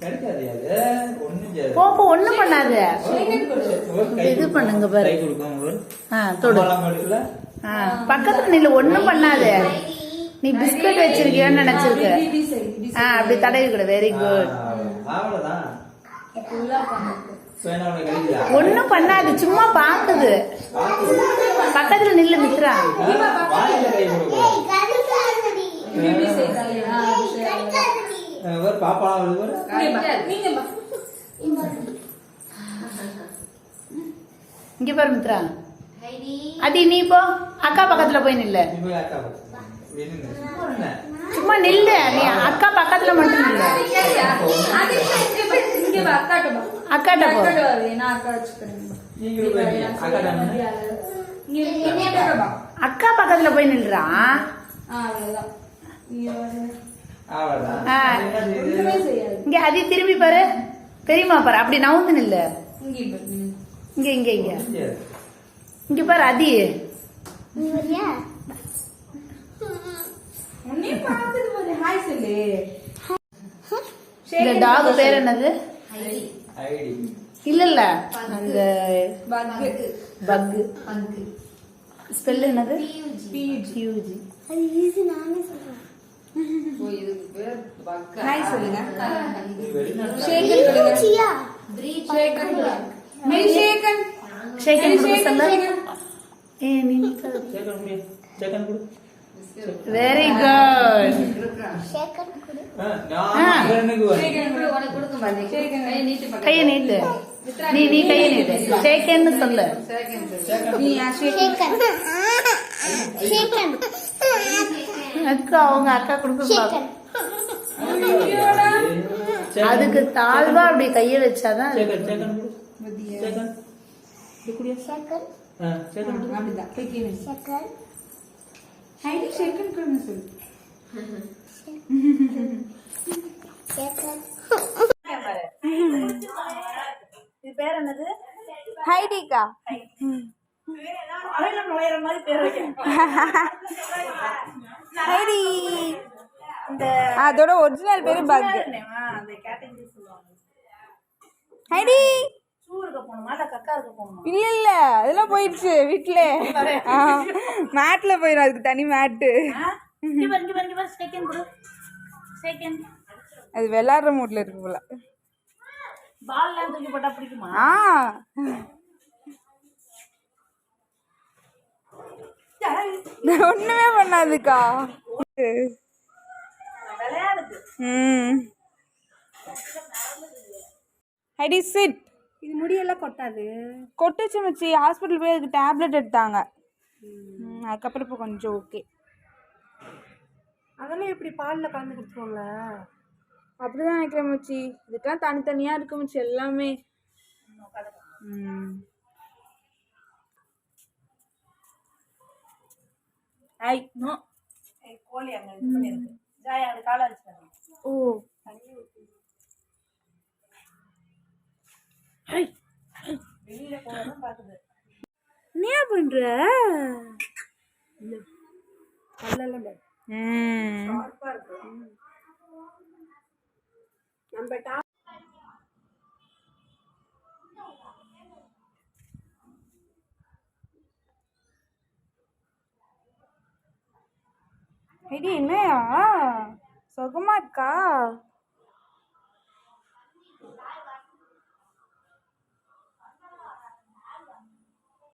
அது ஒண்ணும் செய்யாது. போ போ ஒண்ணும் பண்ணாது. இது. பண்ணுங்க பாரு. தொடு. பக்கத்துல நில்லு ஒண்ணும் பண்ணாது. நீ பிஸ்கட் வச்சிருக்கியோன்னு நினைச்சிருக்க. ஆ அப்படி தடவி கூட. வெரி குட் ஒண்ணும் பண்ணாது சும்மா பாக்குது. பக்கத்துல நில்லு மித்ரா. ஒரு பாப்பா ஒரு இங்க பாரு மித்ரா. அடி நீ போ. அக்கா பக்கத்துல போய் நில்லு. நீ போய் அக்கா பக்கம். நின்னு. சும்மா நில்லு. நீ அக்கா பக்கத்துல மட்டும் நில்லு. அக்காட்ட பா. அக்கா அக்காட்ட பா. அக்கா பக்கத்துல போய் நில்றா? ஆ, அவ்வளவுதான். இங்க அதி திரும்பி பாரு. தெரியுமா பாரு. அப்படி நவுந்து நில்லு இங்க. இங்க இங்க. இங்க பாரு அதி. இந்த டாக் பேர். என்னது. இல்ல இல்ல. அந்த பக்கு. பக் ஸ்பெல் என்னது? பியூஜி. பியூஜி ஹாய் சொல்லுங்க. நீ வெளிநாட்டுல ஷேக்கன் கொடுங்க. ஷேக்கன் கொடுங்க. மெய் ஷேக்கன். ஷேக்கன் கொடுக்க சொல்ல ஷேக்கன். ஏ நீ சேக்கன் குடி. சேக்கன் குடு. வெரி குட் ஆ, நான் இவனுக்கு ஒரு- ஷேக்கன் கொடு. ஷேக்கன். கைய அக்கா அவங்க அக்கா கொடுக்க சேக்கன். அதுக்கு தாழ்வா அப்படி கைய வச்சாதான் பேர் என்னது? ஹைடிகா. நுழையிற மாதிரி பேர் வைக்க ஹைடி இந்த அதோட ஒரிஜினல் பேரு பக். அந்த கேட்டகரி சொல்லுவாங்க. ஹைடி இல்ல இல்ல இல்ல. அதெல்லாம் போயிடுச்சு வீட்ல. மேட்ல போயிடும் அதுக்கு தனி மேட்டு. அது விளையாடுற மூட்ல இருக்கு போல. பால்லாம் தூக்கி போட்டா பிடிக்குமா ஆ ஒண்ணுமே பண்ணாதுக்கா. ம். ஹைடி சிட் இது முடியெல்லாம் கொட்டாது. கொட்டுச்சு மச்சி. ஹாஸ்பிட்டல் போய் அதுக்கு டேப்லெட் எடுத்தாங்க. அதுக்கப்புறம் இப்போ கொஞ்சம் ஓகே அதெல்லாம் எப்படி பால்ல கலந்து கொடுத்துருவாங்க அப்படிதான் நினைக்கிறேன் மச்சி. இதுக்கெல்லாம் தனித்தனியா இருக்கு மச்சி எல்லாமே. ம். I know. கோழி அங்க இது பண்ணிருக்கு ஜாய் அங்க காலை வச்சுட்டாங்க ஓ. வெளியில போகணும் பாக்குது. என்ன பண்ற? கல்லெல்லாம் பாரு. ம். ஷார்ப்பா இருக்கு. நம்ம இது என்னையா? சுகமா இருக்கா?